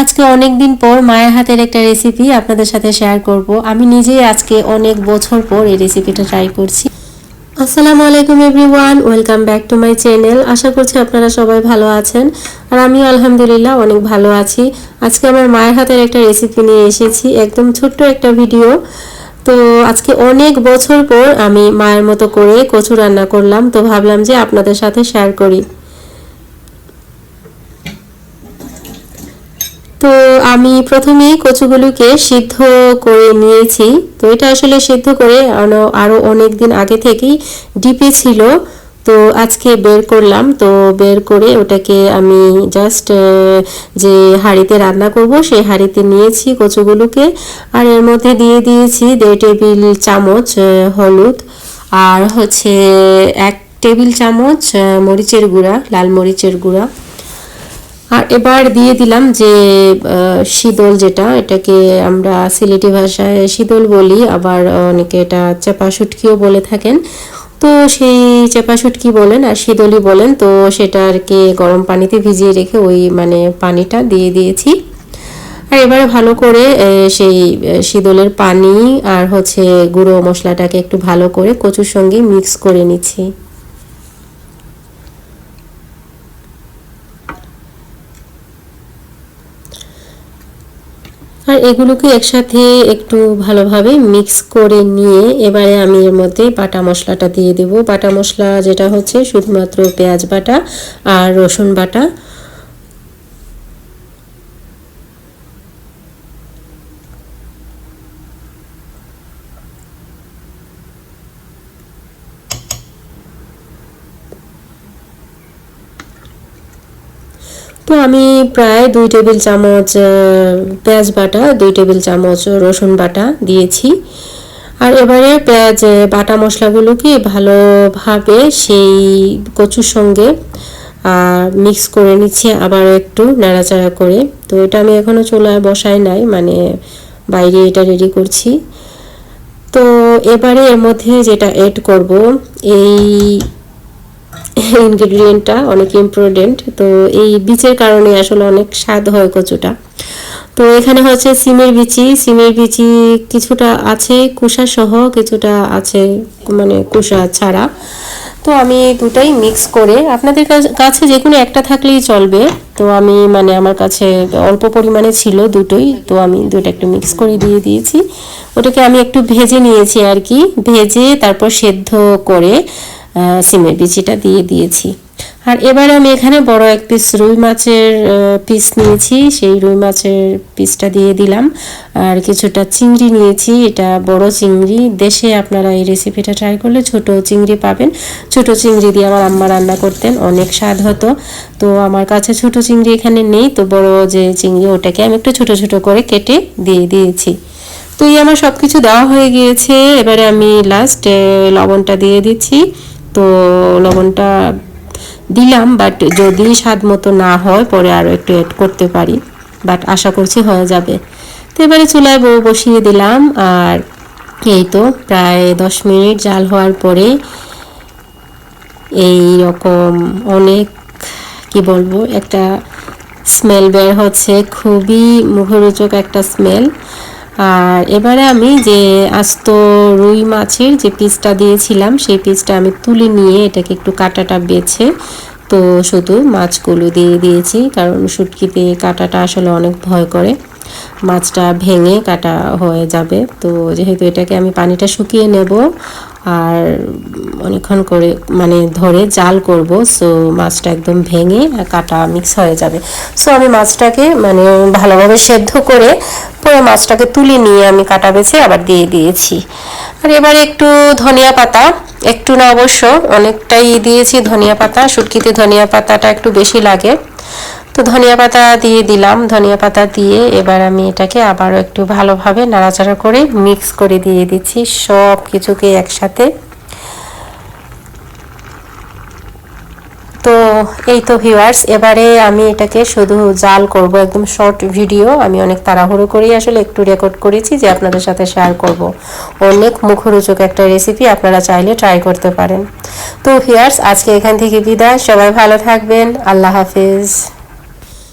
আজকে অনেক দিন পর মায়ের হাতের একটা রেসিপি আপনাদের সাথে শেয়ার করব। আমি নিজেই আজকে অনেক বছর পর এই রেসিপিটা ট্রাই করছি। আসসালামু আলাইকুম everyone welcome back to my channel আশা করছি আপনারা সবাই ভালো আছেন। আর আমি আলহামদুলিল্লাহ অনেক ভালো আছি। আজকে আমার মায়ের হাতের একটা রেসিপি নিয়ে এসেছি, একদম ছোট্ট একটা ভিডিও তো আজকে অনেক বছর পর আমি মায়ের মতো করে কচু রান্না করলাম। তো ভাবলাম যে আপনাদের সাথে শেয়ার করি। তো আমি প্রথমে কচুগুলোকে সিদ্ধ করে নিয়েছি। তো এটা আসলে সিদ্ধ করে আরও অনেক দিন আগে থেকেই ডিপে ছিল। তো আজকে বের করলাম। তো বের করে ওটাকে আমি জাস্ট যে হাঁড়িতে রান্না করব সেই হাঁড়িতে নিয়েছি কচুগুলোকে। আর এর মধ্যে দিয়ে দিয়েছি দেড় টেবিল চামচ হলুদ। আর হচ্ছে এক টেবিল চামচ মরিচের গুঁড়া, লাল মরিচের গুঁড়া। আর এবার দিয়ে দিলাম যে শীতল যেটা, এটাকে আমরা সিলেটি ভাষায় শীতল বলি, আবার অনেকে এটা চাপা শুটকিও বলে থাকেন। তো সেই চেপা শুটকি বলেন আর শীতলই বলেন, তো সেটা আর কি গরম পানিতে ভিজিয়ে রেখে ওই মানে পানিটা দিয়ে দিয়েছি। আর এবারে ভালো করে সেই শীতলের পানি আর হচ্ছে গুঁড়ো মশলাটাকে একটু ভালো করে কচুর সঙ্গে মিক্স করে নিচ্ছি। আর এগুলোকে একসাথে একটু ভালোভাবে মিক্স করে নিয়ে এবারে আমি এর মধ্যে বাটা মশলাটা দিয়ে দেব। বাটা মশলা যেটা হচ্ছে শুধুমাত্র পেঁয়াজ বাটা আর রসুন বাটা। তো আমি প্রায় দুই টেবিল চামচ পেঁয়াজ বাটা, দুই টেবিল চামচ রসুন বাটা দিয়েছি। আর এবারে পেঁয়াজ বাটা মশলাগুলোকে ভালোভাবে সেই কচুর সঙ্গে মিক্স করে নিচ্ছি আবার একটু নাড়াচাড়া করে। তো এটা আমি এখনও চুলায় বসাই নাই মানে বাইরে এটা রেডি করছি। তো এবারে এর মধ্যে যেটা এড করব, এই ইনগ্রেডিয়েন্টটা অনেক ইম্পর্টেন্ট তো এই বীজের কারণে আসলে অনেক স্বাদ হয় কচুটা। তো এখানে হচ্ছে সিমের বিচি সিমের বিচি কিছুটা আছে কুষা সহ, কিছুটা আছে মানে কুষা ছাড়া। তো আমি দুটাই মিক্স করে, আপনাদের কাছে যে কোনো একটা থাকলেই চলবে। তো আমি মানে আমার কাছে অল্প পরিমাণে ছিল দুটোই, তো আমি দুটো একটু মিক্স করে দিয়ে দিয়েছি। ওটাকে আমি একটু ভেজে নিয়েছি আর কি। ভেজে তারপর সেদ্ধ করে সিমের বিচিটা দিয়ে দিয়েছি। আর এবার আমি এখানে বড় এক পিস রুই মাছের পিস নিয়েছি। সেই রুই মাছের পিসটা দিয়ে দিলাম। আর কিছুটা চিংড়ি নিয়েছি। এটা বড় চিংড়ি। দেশে আপনারা এই রেসিপিটা ট্রাই করলে ছোট চিংড়ি পাবেন। ছোট চিংড়ি দিয়ে আমার আম্মা রান্না করতেন। অনেক স্বাদ হতো। তো আমার কাছে ছোট চিংড়ি এখানে নেই। তো বড় যে চিংড়ি, ওটাকে আমি একটু ছোট ছোট করে কেটে দিয়ে দিয়েছি। তো এই আমার সব কিছু দেওয়া হয়ে গিয়েছে। এবারে আমি লাস্ট লবণটা দিয়ে দিচ্ছি। তো লবণটা দিলাম বাট যদি স্বাদ মতো না হয় পরে আরও একটু অ্যাড করতে পারি বাট আশা করছি হয়ে যাবে। তো এবারে চুলায় বউ বসিয়ে দিলাম, আর এই তো প্রায় দশ মিনিট জাল হওয়ার পরে এই রকম অনেক, কি বলব, একটা স্মেল বের হচ্ছে, খুবই মুখরোচক একটা স্মেল আর এবারে আমি যে আস্ত রুই মাছের যে পিসটা দিয়েছিলাম, সেই পিসটা আমি তুলে নিয়ে এটাকে একটু কাটাটা বেছে, তো শুধু মাছগুলো দিয়ে দিয়েছি, কারণ শুটকিতে কাটাটা আসলে অনেক ভয় করে। মাছটা ভেঙে কাটা হয়ে যাবে, তো যেহেতু এটাকে আমি পানিটা শুকিয়ে নেব আর অনেকক্ষণ করে মানে ধরে জাল করব সো মাছটা একদম ভেঙে কাটা মিক্স হয়ে যাবে। সো আমি মাছটাকে মানে ভালোভাবে সেদ্ধ করে পরে মাছটাকে তুলে নিয়ে আমি কাটা বেছে আবার দিয়ে দিয়েছি। আর এবার একটু ধনিয়া পাতা, একটু না অবশ্য, অনেকটাই দিয়েছি ধনিয়া পাতা শুটকিতে ধনিয়া পাতাটা একটু বেশি লাগে। তো ধনিয়া পাতা দিয়ে দিলাম। ধনিয়া পাতা দিয়ে এবার আমি এটাকে আবারও একটু ভালোভাবে নাড়াচাড়া করে মিক্স করে দিয়ে দিচ্ছি সব কিছুকে একসাথে। তো এই তো ভিউয়ার্স এবারে আমি এটাকে শুধু জাল করব, একদম শর্ট ভিডিও আমি অনেক তাড়াহুড়ো করেই আসলে একটু রেকর্ড করেছি যে আপনাদের সাথে শেয়ার করব। অনেক মুখরোচক একটা রেসিপি আপনারা চাইলে ট্রাই করতে পারেন। তো ভিউয়ার্স আজকে এখান থেকে বিদায়। সবাই ভালো থাকবেন। আল্লাহ হাফিজ।